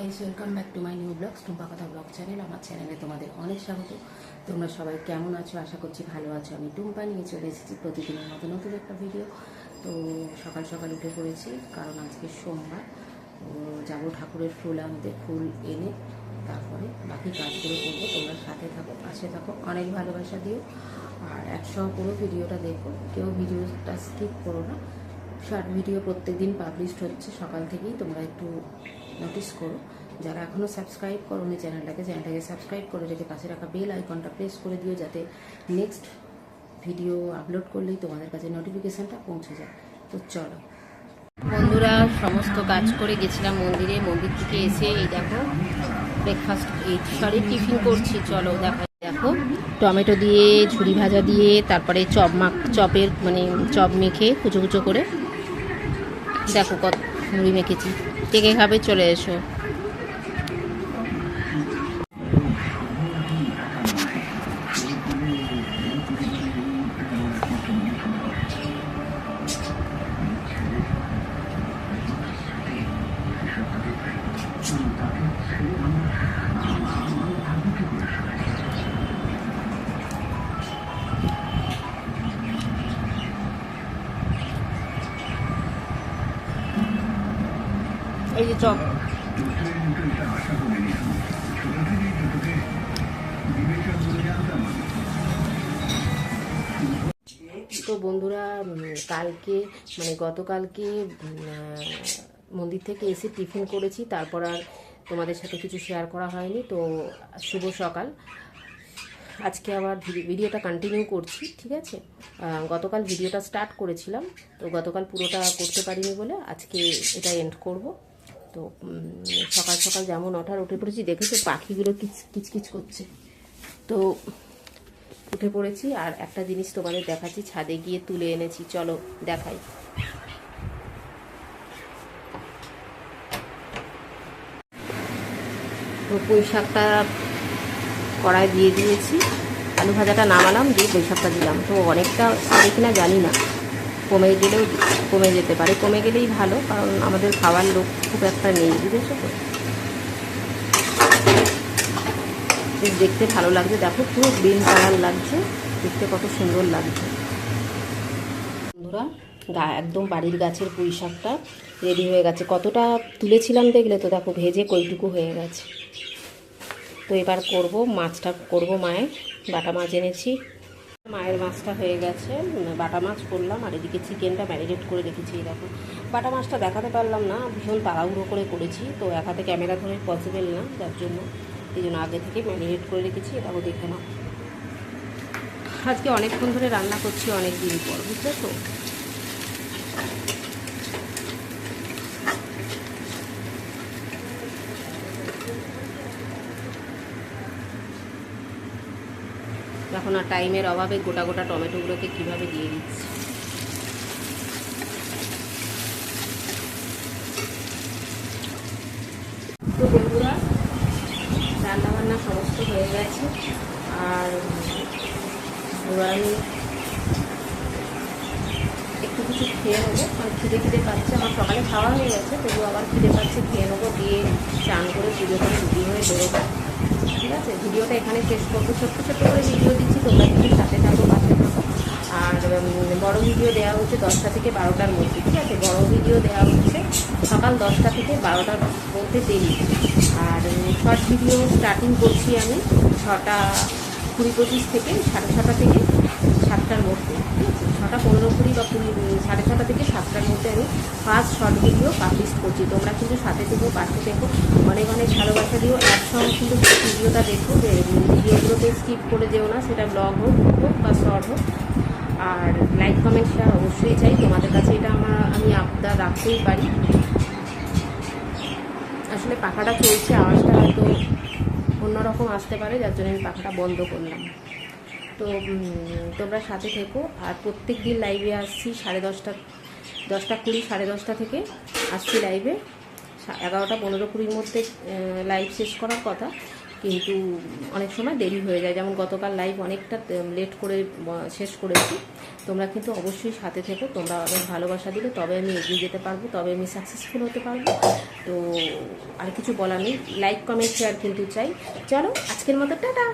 Guys welcome back to my new blogs Tumpa কথা blog channel আমার চ্যানেলে তোমাদের অনেক স্বাগত। তোমরা সবাই কেমন আছো? আশা করছি ভালো আছো। আমি টুম্পা, নিয়ে চলে এসেছি প্রতিদিনের মতো নতুন একটা ভিডিও তো সকাল সকাল উঠে পড়েছি, কারণ আজকে সোমবার। যাব ঠাকুরের ফুল আনতে, ফুল এনে তারপরে বাকি কাজগুলো করব। তোমরা সাথে থাকো, পাশে থাকো, অনেক ভালোবাসা দিও। আর একসঙ্গে পুরো ভিডিওটা দেখো, কেউ ভিডিওটা স্কিপ করো না। শর্ট ভিডিও প্রত্যেক দিন পাবলিশড হচ্ছে, সকাল থেকেই তোমরা একটু নোটিস করো। যারা এখনও সাবস্ক্রাইব করো নি চ্যানেলটাকে চ্যানেলটাকে সাবস্ক্রাইব করে রেখে পাশে রাখা বেল আইকনটা প্রেস করে দিও যাতে নেক্সট ভিডিও আপলোড করলেই তোমাদের কাছে নোটিফিকেশানটা পৌঁছে যায়। তো চলো। বন্ধুরা, সমস্ত কাজ করে গেছিলাম মন্দিরে, মন্দির থেকে এসে এই দেখো ব্রেকফাস্ট এই সরি টিফিন করছি। চলো দেখো দেখো, টমেটো দিয়ে, ঝুরি ভাজা দিয়ে, তারপরে চপ মাখ চপের মানে চপ মেখে কুচো কুচো করে। দেখো কত মুড়ি মেখেছি। কে কে খাবে চলে এসো। এই যে চপ। তো বন্ধুরা কালকে মানে গতকালকে মন্দির থেকে এসে টিফিন করেছি, তারপর আর তোমাদের সাথে কিছু শেয়ার করা হয়নি, তো শুভ সকাল। আজকে আবার ভিডি- ভিডিওটা কন্টিনিউ করছি, ঠিক আছে? গতকাল ভিডিওটা স্টার্ট করেছিলাম, তো গতকাল পুরোটা করতে পারিনি বলে আজকে এটা এন্ড করব। তো সকাল সকাল যেমন ওঠার উঠে পড়েছি, দেখেছ পাখিগুলো কিচ কিচকিচ করছে। তো, উঠে পড়েছি আর একটা জিনিস তোমাদের দেখাচ্ছি, ছাদে গিয়ে তুলে এনেছি, চলো দেখাই। তো পুঁই শাকটা কড়াই দিয়ে দিয়েছি, আলু ভাজাটা নামালাম, দিয়ে পুঁই শাকটা দিলাম। তো অনেকটা হবে কিনা জানি না। কমে গেলেও, কমে যেতে পারে। কমে গেলেই ভালো, কারণ আমাদের খাওয়ার লোক খুব একটা নেই, বুঝেছ তো? দেখতে ভালো লাগছে। দেখো পুরো গ্রিন কালার লাগছে, দেখতে কত সুন্দর লাগছে। বন্ধুরা, গা, একদম বাড়ির গাছের পুঁই শাকটা রেডি হয়ে গেছে। কতটা তুলেছিলাম দেখলে তো, দেখো ভেজে কইটুকু হয়ে গেছে। তো এবার করব, মাছটা করব মায়ের বাটা মাছ এনেছি। মায়ের মাছটা হয়ে গেছে বাটা মাছ করলাম, আর এদিকে চিকেনটা ম্যারিনেট করে রেখেছি দেখো। বাটা মাছটা দেখাতে পারলাম না, ভীষণ তাড়াহুড়ো করে করেছি, তো এক হাতে ক্যামেরা ধরে পসিবল না যার জন্য। এই জন্য আগে থেকে ম্যারিনেট করে রেখেছি এটাও দেখে নাও। আজকে অনেকক্ষণ ধরে রান্না করছি অনেক দিন পর, বুঝলে তো? এখন আর টাইমের অভাবে গোটা গোটা টমেটোগুলোকে কীভাবে দিয়ে দিচ্ছি? তো বন্ধুরা রান্না বান্না সমস্ত হয়ে গেছে। আর এবার আমি একটু কিছু খেয়ে নেব মানে খিদে খিদে পাচ্ছে। আমার সকালে খাওয়া হয়ে গেছে তবু আবার খিদে পাচ্ছে। খেয়ে নেব, দিয়ে চান করে পুজো করে রেডি হয়ে বেরোবো। ঠিক আছে? ভিডিওটা এখানে শেষ করব। ছোট্ট ছোট্ট করে ভিডিও দিচ্ছি, তোমরা কিন্তু সাথে থাকো, পাশে থাকো। আর বড়ো ভিডিও দেওয়া হচ্ছে দশটা থেকে বারোটার মধ্যে, ঠিক আছে? বড় ভিডিও দেওয়া হচ্ছে সকাল দশটা থেকে বারোটার মধ্যে দেরি। আর শর্ট ভিডিও স্টার্টিং করছি আমি ছটা কুড়ি পঁচিশ থেকে সাড়ে ছটা থেকে। সাতটার মধ্যে। ছটা পনেরো কুড়ি বা কুড়ি সাড়ে ছটা থেকে সাতটার মধ্যে আমি ফার্স্ট শর্ট ভিডিও পাবলিশ করছি। তোমরা কিন্তু সাথে থেকো পাশে দেখো অনেক অনেক ভালোবাসা দিও। একসঙ্গে কিন্তু ভিডিওটা দেখো যে ভিডিওগুলোতে স্কিপ করে যেও না। সেটা ব্লগ হোক হোক বা শর্ট হোক। আর লাইক কমেন্ট শেয়ার অবশ্যই চাই। তোমাদের কাছে এটা আমার, আমি আবদার রাখতেই পারি। আসলে পাখাটা চলছে, আওয়াজটা হয়তো অন্যরকম আসতে পারে, যার জন্য আমি পাখাটা বন্ধ করলাম। তো তোমরা সাথে থেকো। আর প্রত্যেক দিন লাইভে আসছি সাড়ে দশটা দশটা কুড়ি, সাড়ে দশটা থেকে আসছি লাইভে এগারোটা, পনেরো, কুড়ির মধ্যে লাইভ শেষ করার কথা। কিন্তু অনেক সময় দেরি হয়ে যায়। যেমন গতকাল লাইভ অনেকটা লেট করে শেষ করেছি। তোমরা কিন্তু অবশ্যই সাথে থেকো। তোমরা অনেক ভালোবাসা দিলে তবে আমি এগিয়ে যেতে পারব, তবে আমি সাকসেসফুল হতে পারব। তো, আর কিছু বলার নেই। লাইক কমেন্ট শেয়ার কিন্তু চাই। চলো, আজকের মতো, টাটা!